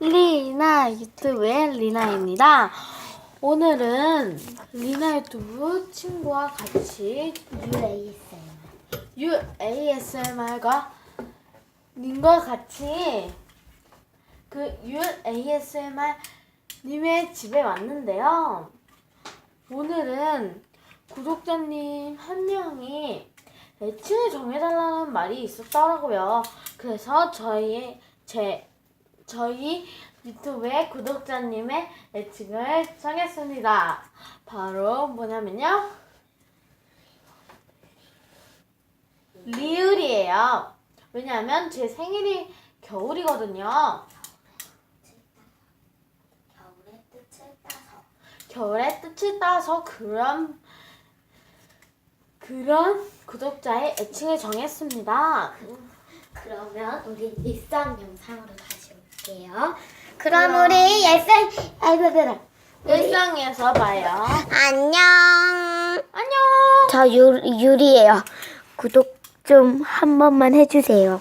리나 유튜브의 리나입니다. 오늘은 리나 유튜브 친구와 같이 UASM. UASMR과 님과 같이 그 UASMR 님의 집에 왔는데요. 오늘은 구독자님 한 명이 애칭을 정해달라는 말이 있었더라고요. 그래서 저희 제 저희 유튜브의 구독자님의 애칭을 정했습니다. 바로 뭐냐면요. 리을이에요. 왜냐하면 제 생일이 겨울이거든요. 겨울의 뜻을 따서. 겨울의 뜻을 따서 그런 그런 구독자의 애칭을 정했습니다. 그러면 우리 일상 영상으로 다 시 올게요. 그럼 우리 일상 아이고 일상에서 봐요. 안녕. 안녕. 저 유, 유리예요. 구독 좀 한 번만 해주세요.